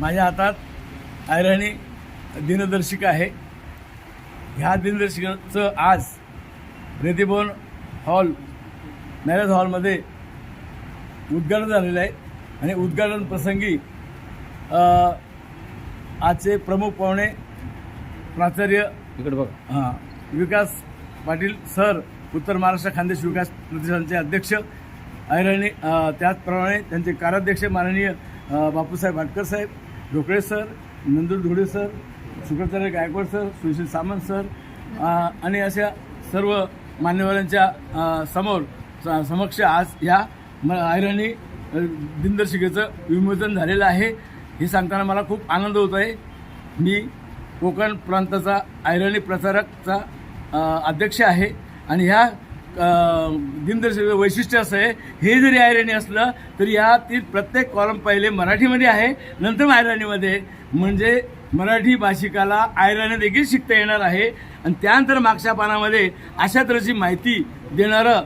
माझ्या हातात आयराणी दिनदर्शिका आहे. ह्या दिनदर्शिकेचं आज रेतीभवन हॉल मॅरेज हॉलमध्ये उद्घाटन झालेलं आहे. आणि उद्घाटन प्रसंगी आजचे प्रमुख पाहुणे प्राचार्य इकडे बघा. हां विकास पाटील सर उत्तर महाराष्ट्र खानदेश विकास प्रतिष्ठानचे अध्यक्ष ऐराणी अ, त्याचप्रमाणे त्यांचे कार्याध्यक्ष माननीय Bapusaheb Bhatkar saheb Dhokale sir Nandu Dhule sir Shukracharya Gaikwad sir Sushil Samant sir आणि अशा सर्व मान्यवरांच्या समोर स- समक्ष आज ह्या म ऐराणी दिनदर्शिकेचं विमोचन झालेलं आहे. हे सांगताना मला खूप आनंद होत आहे. मी कोकण प्रांताचा आयरणी प्रचारकचा अध्यक्ष आहे. आणि ह्या दिनदर्शक वैशिष्ट्य असं आहे हे जरी आयरणी असलं तरी यातील प्रत्येक कॉलम पहिले मराठीमध्ये आहे नंतर आयरणीमध्ये म्हणजे मराठी भाषिकाला आयरणी देखील शिकता येणार आहे. आणि त्यानंतर मागच्या पानामध्ये अशा तऱ्हेची माहिती देणारं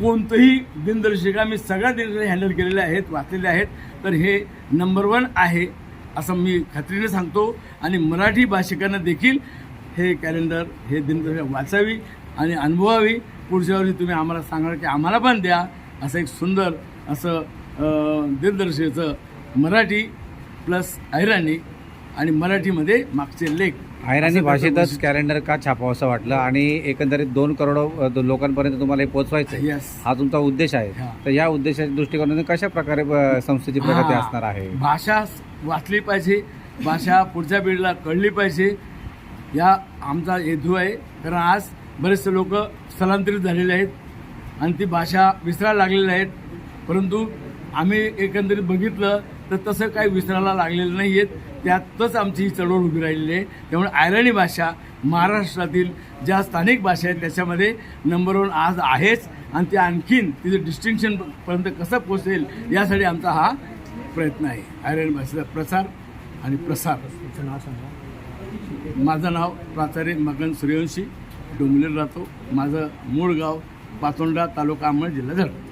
कोणतंही दिनदर्शिका मी सगळ्या दिनदर्शिका हँडल केलेल्या आहेत वाचलेल्या आहेत. तर हे नंबर वन आहे असं मी खात्रीने सांगतो. आणि मराठी भाषिकांना देखील हे कॅलेंडर हे दिनदर्शिका वाचावी आणि अनुभवावी. पुढच्या वर्षी तुम्ही आम्हाला सांगणार की आम्हाला पण द्या असं एक सुंदर असं अं, दिनदर्शिकेचं मराठी प्लस ऐराणी आणि मराठीमध्ये मागचे लेख. त्याचं भाषेतच कॅलेंडर का छापावं असं वाटलं आणि एकंदरीत दोन करोड लोकांपर्यंत तुम्हाला हे पोहोचवायचं. हा तुमचा उद्देश आहे. हा. तर या उद्देशाच्या दृष्टिकोनातून कशा प्रकारे संस्थेची प्रगती. असणार आहे? भाषा वाचली पाहिजे भाषा पुढच्या पिढीला कळली पाहिजे. या आमचा हेतू आहे. कारण आज बरेचसे लोक स्थलांतरित झालेले आहेत आणि ती भाषा विसरायला लागलेल्या आहेत. परंतु आम्ही एकंदरीत बघितलं तर तसं काही विसरायला लागलेलं नाही आहेत त्यातच आमची ही चळवळ उभी राहिलेली आहे. त्यामुळे आयरणी भाषा महाराष्ट्रातील ज्या स्थानिक भाषा आहेत त्याच्यामध्ये नंबर वन आज आहेच. आणि ते आणखीन तिचं डिस्टिंक्शनपर्यंत कसं पोचेल यासाठी आमचा हा प्रयत्न आहे. आयरन भाषेचा प्रसार आणि प्रसार. माझं नाव प्राचार्य मगन सूर्यवंशी. डोंगलेर राहतो. माझं मूळ गाव पाचोंडा तालुका अंबड जिल्हा जळगाव